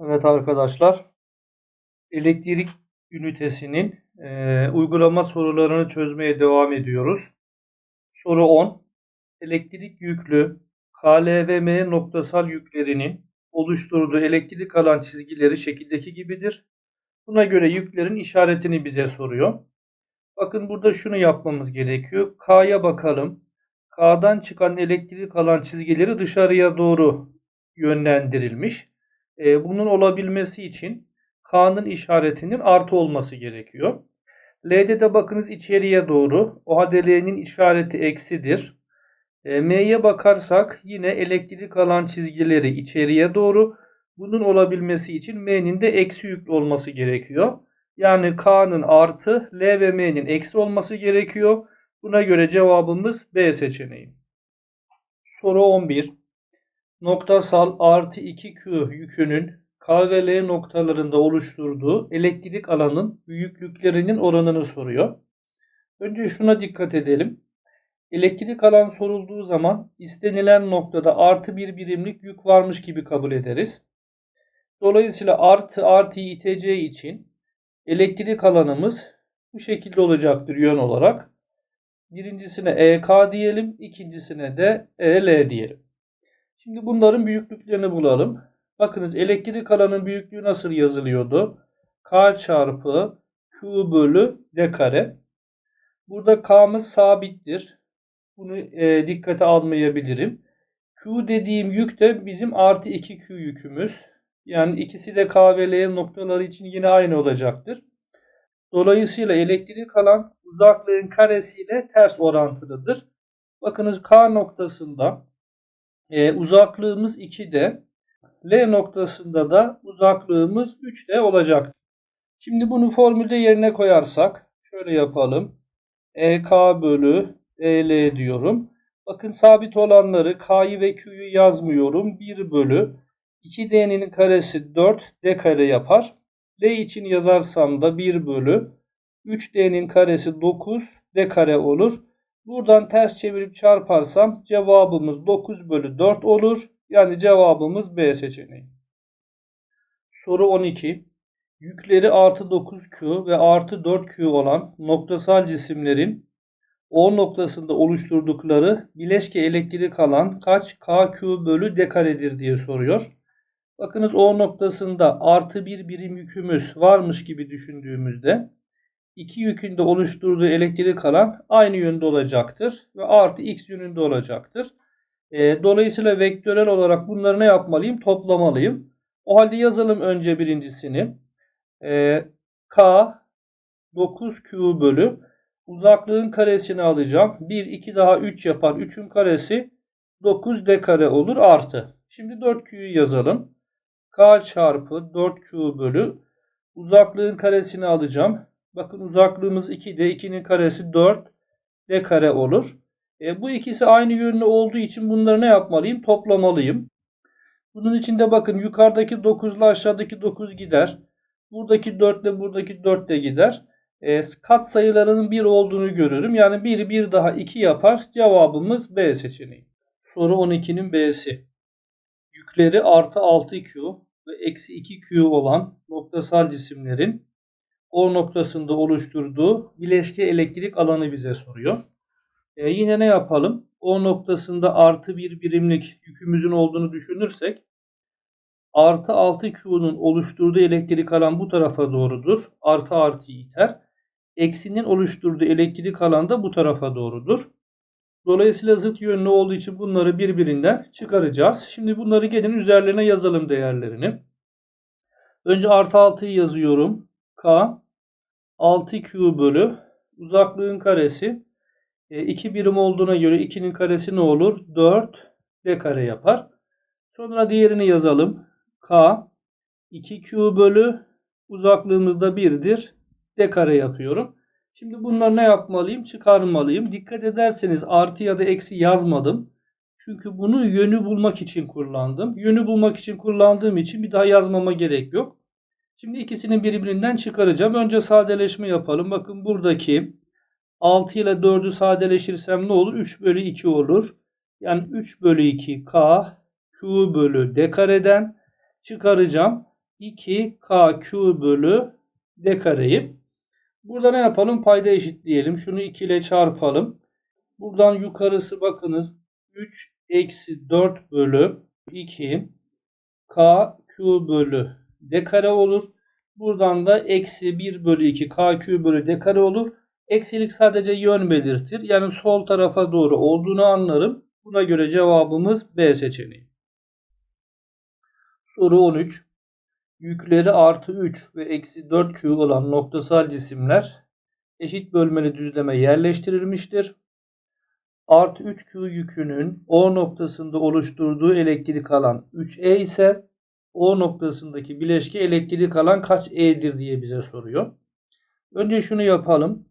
Evet arkadaşlar, elektrik ünitesinin e, uygulama sorularını çözmeye devam ediyoruz. Soru 10. Elektrik yüklü KLVM noktasal yüklerinin oluşturduğu elektrik alan çizgileri şekildeki gibidir. Buna göre yüklerin işaretini bize soruyor. Bakın burada şunu yapmamız gerekiyor. K'ya bakalım. K'dan çıkan elektrik alan çizgileri dışarıya doğru yönlendirilmiş. E, bunun olabilmesi için K'nın işaretinin artı olması gerekiyor. L'de de bakınız içeriye doğru. O halde L'nin işareti eksidir. E, M'ye bakarsak yine elektrik alan çizgileri içeriye doğru. Bunun olabilmesi için M'nin de eksi yüklü olması gerekiyor. Yani K'nın artı, L ve M'nin eksi olması gerekiyor. Buna göre cevabımız B seçeneği. Soru 11. Noktasal artı 2Q yükünün K ve L noktalarında oluşturduğu elektrik alanın büyüklüklerinin oranını soruyor. Önce şuna dikkat edelim. Elektrik alan sorulduğu zaman istenilen noktada artı bir birimlik yük varmış gibi kabul ederiz. Dolayısıyla artı artıyı iteceği için elektrik alanımız bu şekilde olacaktır yön olarak. Birincisine EK diyelim, ikincisine de EL diyelim. Şimdi bunların büyüklüklerini bulalım. Bakınız elektrik alanın büyüklüğü nasıl yazılıyordu? K çarpı Q bölü D kare. Burada K'mız sabittir. Bunu e, dikkate almayabilirim. Q dediğim yük de bizim artı 2Q yükümüz. Yani ikisi de K ve L noktaları için yine aynı olacaktır. Dolayısıyla elektrik alan uzaklığın karesiyle ters orantılıdır. Bakınız K noktasında e, uzaklığımız 2D. L noktasında da uzaklığımız 3D olacak. Şimdi bunu formülde yerine koyarsak şöyle yapalım. EK bölü EL diyorum. Bakın sabit olanları K'yı ve Q'yu yazmıyorum. 1 bölü 2D'nin karesi 4 D kare yapar. L için yazarsam da 1 bölü 3D'nin karesi 9 D kare olur. Buradan ters çevirip çarparsam cevabımız 9 bölü 4 olur. Yani cevabımız B seçeneği. Soru 12. Yükleri artı 9Q ve artı 4Q olan noktasal cisimlerin O noktasında oluşturdukları bileşke elektrik alan kaç KQ bölü D karedir diye soruyor. Bakınız O noktasında artı bir birim yükümüz varmış gibi düşündüğümüzde iki yükün de oluşturduğu elektrik alan aynı yönde olacaktır ve artı x yönünde olacaktır. E, dolayısıyla vektörel olarak bunları ne yapmalıyım? Toplamalıyım. O halde yazalım önce birincisini. E, K 9Q bölü uzaklığın karesini alacağım. 1, 2 daha 3 yapar. 3'ün karesi 9D kare olur artı. Şimdi 4Q'yu yazalım. K çarpı 4Q bölü uzaklığın karesini alacağım. Bakın uzaklığımız 2D. 2'nin karesi 4 D kare olur. E, bu ikisi aynı yönlü olduğu için bunları ne yapmalıyım? Toplamalıyım. Bunun için de bakın yukarıdaki 9 ile aşağıdaki 9 gider. Buradaki 4 ile buradaki 4 de gider. E, kat sayılarının 1 olduğunu görürüm. Yani 1 1 daha 2 yapar. Cevabımız B seçeneği. Soru 12'nin B'si. Yükleri artı 6Q ve eksi 2Q olan noktasal cisimlerin O noktasında oluşturduğu bileşke elektrik alanı bize soruyor. E, yine ne yapalım? O noktasında artı bir birimlik yükümüzün olduğunu düşünürsek artı 6Q'nun oluşturduğu elektrik alan bu tarafa doğrudur. Artı artı iter. Eksinin oluşturduğu elektrik alan da bu tarafa doğrudur. Dolayısıyla zıt yönlü olduğu için bunları birbirinden çıkaracağız. Şimdi bunları gelin üzerlerine yazalım değerlerini. Önce artı 6'yı yazıyorum. K 6Q bölü uzaklığın karesi 2 e, birim olduğuna göre 2'nin karesi ne olur? 4 D kare yapar. Sonra diğerini yazalım. K 2Q bölü uzaklığımız da 1'dir. D kare yapıyorum. Şimdi bunları ne yapmalıyım? Çıkarmalıyım. Dikkat ederseniz artı ya da eksi yazmadım. Çünkü bunu yönü bulmak için kullandım. Yönü bulmak için kullandığım için bir daha yazmama gerek yok. Şimdi ikisini birbirinden çıkaracağım. Önce sadeleşme yapalım. Bakın buradaki 6 ile 4'ü sadeleşirsem ne olur? 3 bölü 2 olur. Yani 3 bölü 2 K Q bölü D kareden çıkaracağım. 2 K Q bölü D kareyi. Burada ne yapalım? Payda eşitleyelim. Şunu 2 ile çarpalım. Buradan yukarısı bakınız 3 eksi 4 bölü 2 K Q bölü D kare olur. Buradan da eksi 1 bölü 2 K Q bölü D kare olur. Eksilik sadece yön belirtir. Yani sol tarafa doğru olduğunu anlarım. Buna göre cevabımız B seçeneği. Soru 13. Yükleri artı 3 ve eksi 4Q olan noktasal cisimler eşit bölmeli düzleme yerleştirilmiştir. Artı 3Q yükünün O noktasında oluşturduğu elektrik alan 3E ise O noktasındaki bileşke elektrik alan kaç E'dir diye bize soruyor. Önce şunu yapalım.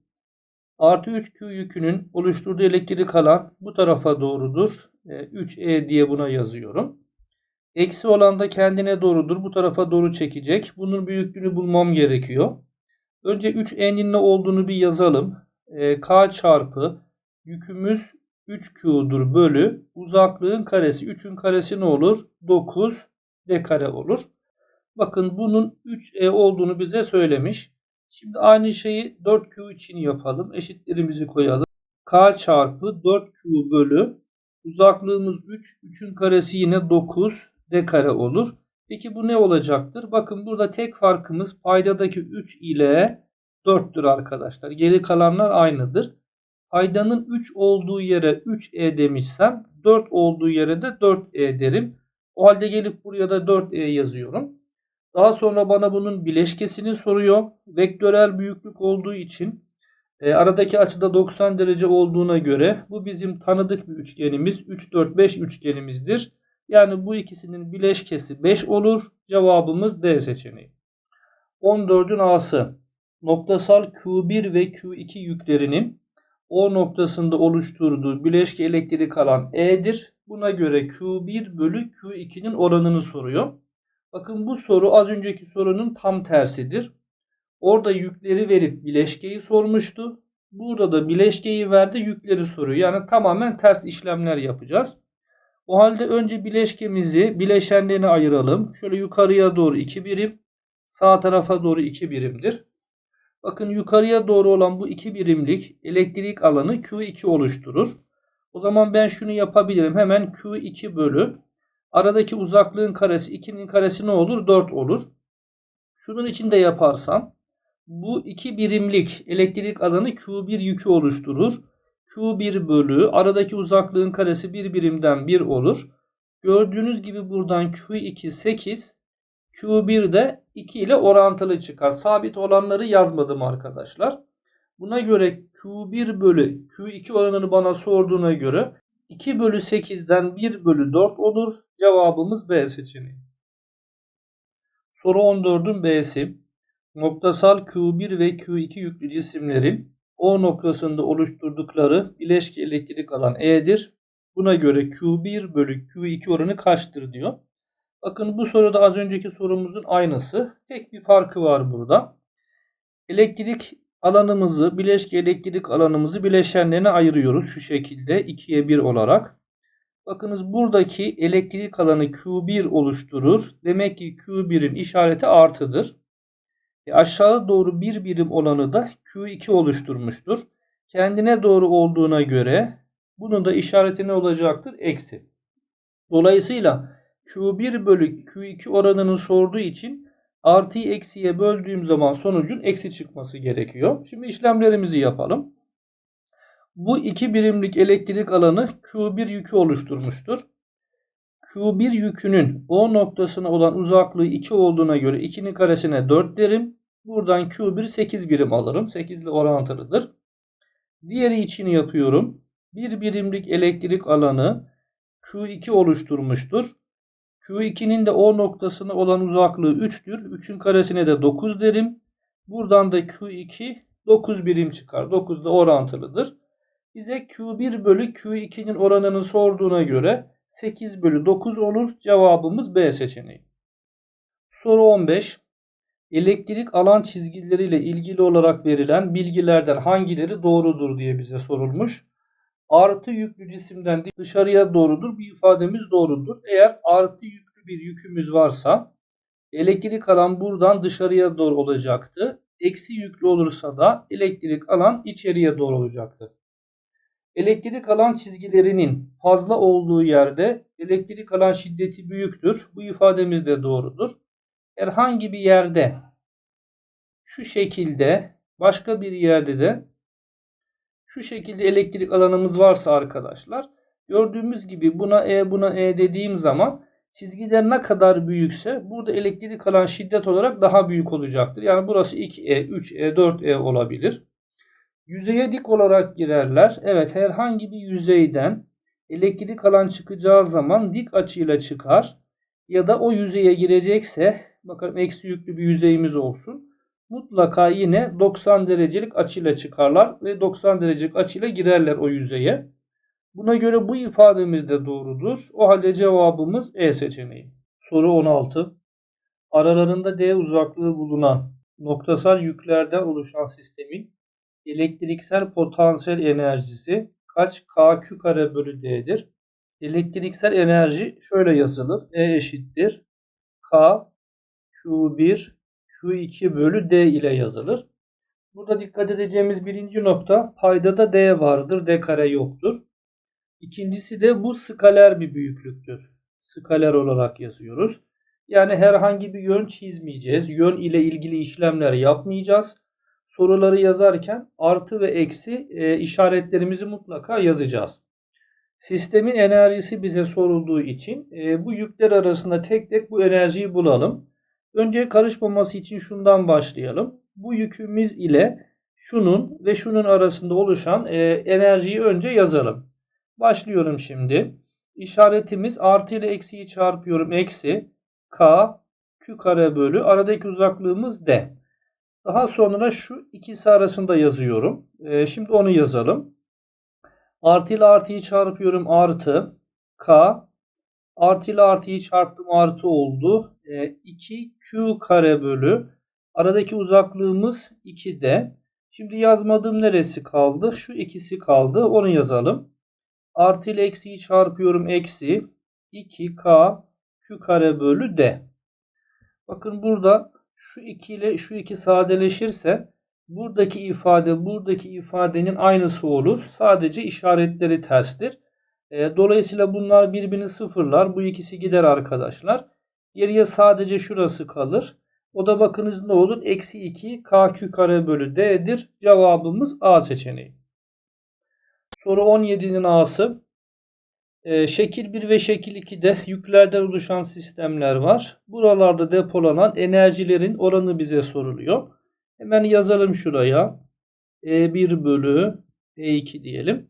Artı 3Q yükünün oluşturduğu elektrik alan bu tarafa doğrudur. 3E diye buna yazıyorum. Eksi olan da kendine doğrudur. Bu tarafa doğru çekecek. Bunun büyüklüğünü bulmam gerekiyor. Önce 3N'in ne olduğunu bir yazalım. K çarpı yükümüz 3Q'dur bölü uzaklığın karesi. 3'ün karesi ne olur? 9 D kare olur. Bakın bunun 3E olduğunu bize söylemiş. Şimdi aynı şeyi 4Q için yapalım. Eşitlerimizi koyalım. K çarpı 4Q bölü uzaklığımız 3. 3'ün karesi yine 9 D kare olur. Peki bu ne olacaktır? Bakın burada tek farkımız paydadaki 3 ile 4'tür arkadaşlar. Geri kalanlar aynıdır. Paydanın 3 olduğu yere 3E demişsem 4 olduğu yere de 4E derim. O halde gelip buraya da 4E yazıyorum. Daha sonra bana bunun bileşkesini soruyor. Vektörel büyüklük olduğu için e, aradaki açıda 90 derece olduğuna göre bu bizim tanıdık bir üçgenimiz. 3, 4, 5 üçgenimizdir. Yani bu ikisinin bileşkesi 5 olur. Cevabımız D seçeneği. 14'ün A'sı. Noktasal Q1 ve Q2 yüklerinin O noktasında oluşturduğu bileşke elektrik alan E'dir. Buna göre Q1 bölü Q2'nin oranını soruyor. Bakın bu soru az önceki sorunun tam tersidir. Orada yükleri verip bileşkeyi sormuştu. Burada da bileşkeyi verdi yükleri soruyor. Yani tamamen ters işlemler yapacağız. O halde önce bileşkemizi bileşenlerine ayıralım. Şöyle yukarıya doğru 2 birim. Sağ tarafa doğru 2 birimdir. Bakın yukarıya doğru olan bu 2 birimlik elektrik alanı Q2 oluşturur. O zaman ben şunu yapabilirim. Hemen Q2 bölü Aradaki uzaklığın karesi 2'nin karesi ne olur? 4 olur. Şunun için de yaparsam bu iki birimlik elektrik alanı Q1 yükü oluşturur. Q1 bölü aradaki uzaklığın karesi bir birimden 1 olur. Gördüğünüz gibi buradan Q2 8 Q1 de 2 ile orantılı çıkar. Sabit olanları yazmadım arkadaşlar. Buna göre Q1 bölü Q2 oranını bana sorduğuna göre 2 bölü 8'den 1 bölü 4 olur. Cevabımız B seçeneği. Soru 14'ün B'si. Noktasal Q1 ve Q2 yüklü cisimlerin O noktasında oluşturdukları bileşke elektrik alan E'dir. Buna göre Q1 bölü Q2 oranı kaçtır diyor. Bakın bu soruda az önceki sorumuzun aynısı. Tek bir farkı var burada. Elektrik alanımızı, bileşke elektrik alanımızı bileşenlerine ayırıyoruz şu şekilde 2'ye 1 olarak. Bakınız buradaki elektrik alanı Q1 oluşturur. Demek ki Q1'in işareti artıdır. E aşağı doğru bir birim olanı da Q2 oluşturmuştur. Kendine doğru olduğuna göre bunun da işareti ne olacaktır? Eksi. Dolayısıyla Q1 bölü Q2 oranını sorduğu için artıyı eksiye böldüğüm zaman sonucun eksi çıkması gerekiyor. Şimdi işlemlerimizi yapalım. Bu iki birimlik elektrik alanı Q1 yükü oluşturmuştur. Q1 yükünün O noktasına olan uzaklığı 2 olduğuna göre 2'nin karesine 4 derim. Buradan Q1 8 birim alırım. 8 ile orantılıdır. Diğeri için yapıyorum. Bir birimlik elektrik alanı Q2 oluşturmuştur. Q2'nin de O noktasına olan uzaklığı 3'tür. 3'ün karesine de 9 derim. Buradan da Q2 9 birim çıkar. 9 da orantılıdır. Bize Q1 bölü Q2'nin oranını sorduğuna göre 8 bölü 9 olur. Cevabımız B seçeneği. Soru 15. elektrik alan çizgileriyle ilgili olarak verilen bilgilerden hangileri doğrudur diye bize sorulmuş. Artı yüklü cisimden dışarıya doğrudur bir ifademiz doğrudur. Eğer artı yüklü bir yükümüz varsa elektrik alan buradan dışarıya doğru olacaktı. Eksi yüklü olursa da elektrik alan içeriye doğru olacaktı. Elektrik alan çizgilerinin fazla olduğu yerde elektrik alan şiddeti büyüktür. Bu ifademiz de doğrudur. Herhangi bir yerde şu şekilde başka bir yerde de şu şekilde elektrik alanımız varsa arkadaşlar gördüğümüz gibi buna E buna E dediğim zaman çizgiler ne kadar büyükse burada elektrik alan şiddet olarak daha büyük olacaktır. Yani burası 2E, 3E, 4E olabilir. Yüzeye dik olarak girerler. Evet herhangi bir yüzeyden elektrik alan çıkacağı zaman dik açıyla çıkar. Ya da o yüzeye girecekse bakalım eksi yüklü bir yüzeyimiz olsun. Mutlaka yine 90 derecelik açıyla çıkarlar ve 90 derecelik açıyla girerler o yüzeye. Buna göre bu ifademiz de doğrudur. O halde cevabımız E seçeneği. Soru 16. Aralarında D uzaklığı bulunan noktasal yüklerden oluşan sistemin elektriksel potansiyel enerjisi kaç kQ kare bölü D'dir? Elektriksel enerji şöyle yazılır. E eşittir. K Q1 Q2 bölü D ile yazılır. Burada dikkat edeceğimiz birinci nokta paydada D vardır. D kare yoktur. İkincisi de bu skaler bir büyüklüktür. Skaler olarak yazıyoruz. Yani herhangi bir yön çizmeyeceğiz. Yön ile ilgili işlemler yapmayacağız. Soruları yazarken artı ve eksi e, işaretlerimizi mutlaka yazacağız. Sistemin enerjisi bize sorulduğu için e, bu yükler arasında tek tek bu enerjiyi bulalım. Önce karışmaması için şundan başlayalım. Bu yükümüz ile şunun ve şunun arasında oluşan e, enerjiyi önce yazalım. Başlıyorum şimdi. İşaretimiz artı ile eksiyi çarpıyorum. Eksi k q kare bölü aradaki uzaklığımız d. Daha sonra şu ikisi arasında yazıyorum. E, şimdi onu yazalım. Artı ile artıyı çarpıyorum. Artı k artı ile artıyı çarptım artı oldu. E, 2q kare bölü aradaki uzaklığımız 2d. Şimdi yazmadığım neresi kaldı? Şu ikisi kaldı. Onu yazalım. Artı ile eksiyi çarpıyorum. Eksi 2k q kare bölü d. Bakın burada şu 2 ile şu 2 sadeleşirse buradaki ifade buradaki ifadenin aynısı olur. Sadece işaretleri terstir. E, dolayısıyla bunlar birbirini sıfırlar. Bu ikisi gider arkadaşlar. Geriye sadece şurası kalır. O da bakınız ne olur? Eksi 2 kq kare bölü d'dir. Cevabımız A seçeneği. Soru 17'nin A'sı. Ee, şekil 1 ve şekil 2'de yüklerden oluşan sistemler var. Buralarda depolanan enerjilerin oranı bize soruluyor. Hemen yazalım şuraya. E1 bölü E2 diyelim.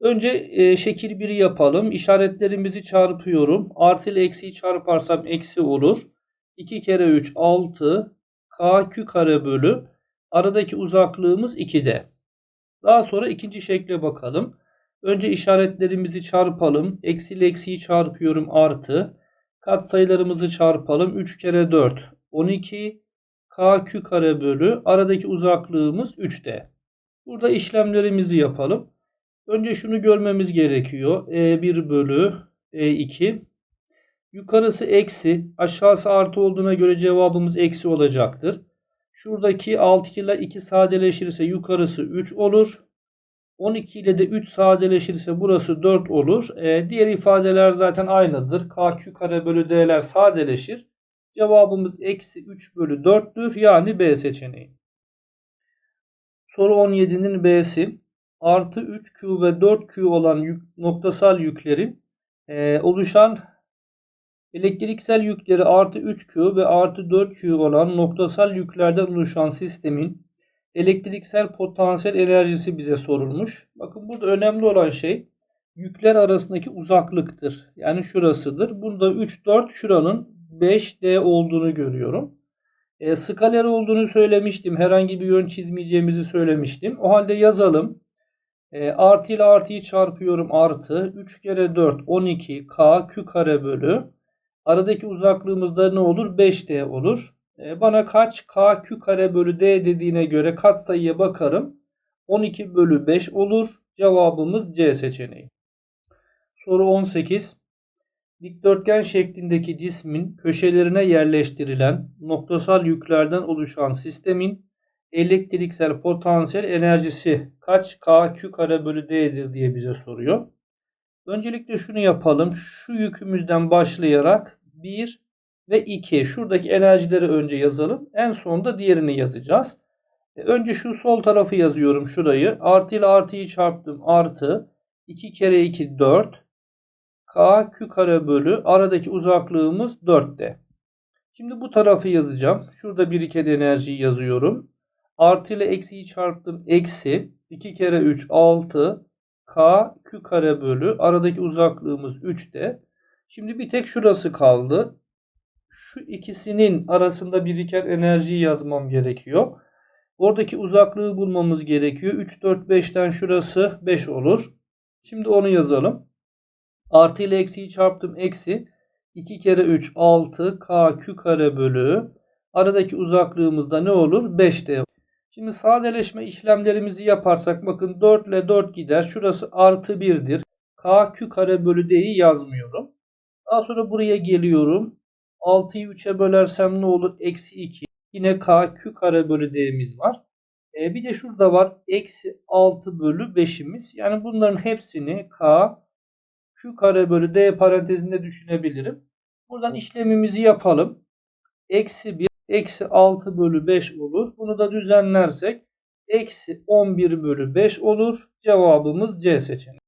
Önce e, şekil 1'i yapalım. İşaretlerimizi çarpıyorum. Artı ile eksiyi çarparsam eksi olur. 2 kere 3 6 k q kare bölü aradaki uzaklığımız 2'de. Daha sonra ikinci şekle bakalım. Önce işaretlerimizi çarpalım. Eksi ile eksiyi çarpıyorum artı. Kat sayılarımızı çarpalım. 3 kere 4 12 kq kare bölü aradaki uzaklığımız 3'te. Burada işlemlerimizi yapalım. Önce şunu görmemiz gerekiyor. E1 bölü E2. Yukarısı eksi. Aşağısı artı olduğuna göre cevabımız eksi olacaktır. Şuradaki 6 ile 2 sadeleşirse yukarısı 3 olur. 12 ile de 3 sadeleşirse burası 4 olur. E, diğer ifadeler zaten aynıdır. KQ kare bölü D'ler sadeleşir. Cevabımız eksi 3 bölü 4'tür. Yani B seçeneği. Soru 17'nin B'si. Artı 3Q ve 4Q olan yük, noktasal yüklerin e, oluşan elektriksel yükleri artı 3Q ve artı 4Q olan noktasal yüklerden oluşan sistemin elektriksel potansiyel enerjisi bize sorulmuş. Bakın burada önemli olan şey yükler arasındaki uzaklıktır. Yani şurasıdır. Burada 3, 4 şuranın 5D olduğunu görüyorum. E, skaler olduğunu söylemiştim. Herhangi bir yön çizmeyeceğimizi söylemiştim. O halde yazalım. E, artı ile artıyı çarpıyorum artı. 3 kere 4 12 K Q kare bölü. Aradaki uzaklığımızda ne olur? 5D olur. E, bana kaç k q kare bölü d dediğine göre katsayıya bakarım. 12 bölü 5 olur. Cevabımız C seçeneği. Soru 18. Dikdörtgen şeklindeki cismin köşelerine yerleştirilen noktasal yüklerden oluşan sistemin elektriksel potansiyel enerjisi kaç k q kare bölü d'dir diye bize soruyor. Öncelikle şunu yapalım. Şu yükümüzden başlayarak 1 ve 2 şuradaki enerjileri önce yazalım. En sonunda diğerini yazacağız. E, Önce şu sol tarafı yazıyorum şurayı. Artı ile artıyı çarptım. Artı 2 kere 2 4 k q kare bölü aradaki uzaklığımız 4'te. Şimdi bu tarafı yazacağım. Şurada biriken enerjiyi yazıyorum. Artı ile eksiyi çarptım. Eksi 2 kere 3 6 k q kare bölü aradaki uzaklığımız 3'te. Şimdi bir tek şurası kaldı. Şu ikisinin arasında biriken enerjiyi yazmam gerekiyor. Oradaki uzaklığı bulmamız gerekiyor. 3, 4, 5'ten şurası 5 olur. Şimdi onu yazalım. Artı ile eksiyi çarptım. Eksi 2 kere 3 6 k q kare bölü aradaki uzaklığımız da ne olur? 5'te. Şimdi sadeleşme işlemlerimizi yaparsak bakın 4 ile 4 gider. Şurası artı 1'dir. k q kare bölü d'yi yazmıyorum. Daha sonra buraya geliyorum. 6'yı 3'e bölersem ne olur? Eksi 2. Yine k q kare bölü d'miz var. E, bir de şurada var. Eksi 6 bölü 5'imiz. Yani bunların hepsini k q kare bölü d parantezinde düşünebilirim. Buradan işlemimizi yapalım. Eksi 1 eksi 6 bölü 5 olur. Bunu da düzenlersek eksi 11 bölü 5 olur. Cevabımız C seçeneği.